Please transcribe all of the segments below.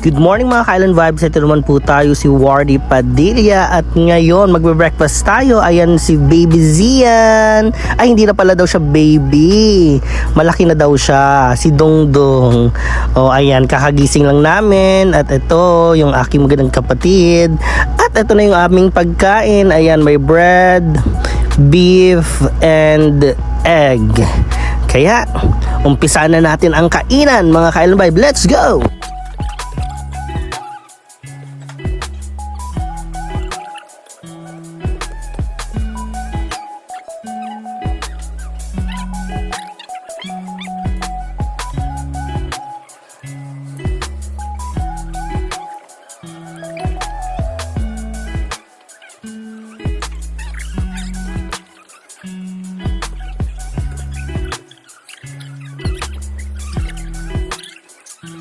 Good morning mga Kailan Vibes. Ito naman po tayo si Wardy Padilla at ngayon magbe-breakfast tayo. Ayan si Baby Zian. Ay hindi na pala daw siya baby. Malaki na daw siya. Si Dongdong. O ayan kakagising lang namin at ito yung aking magandang kapatid. At ito na yung aming pagkain. Ayan may bread, beef and egg. Kaya umpisa na natin ang kainan mga Kailan Vibe. Let's go!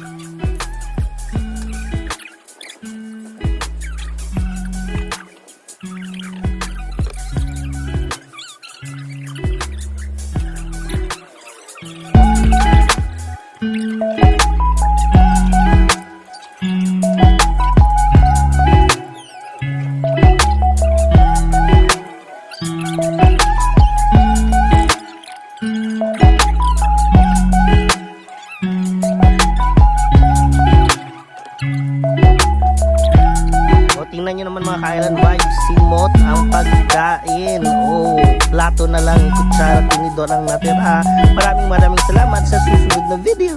O, tingnan nyo naman mga kailan vibes. Simot ang pagkain. O, plato na lang, kutsara, tinidor ang natira. Maraming maraming salamat sa susunod na video.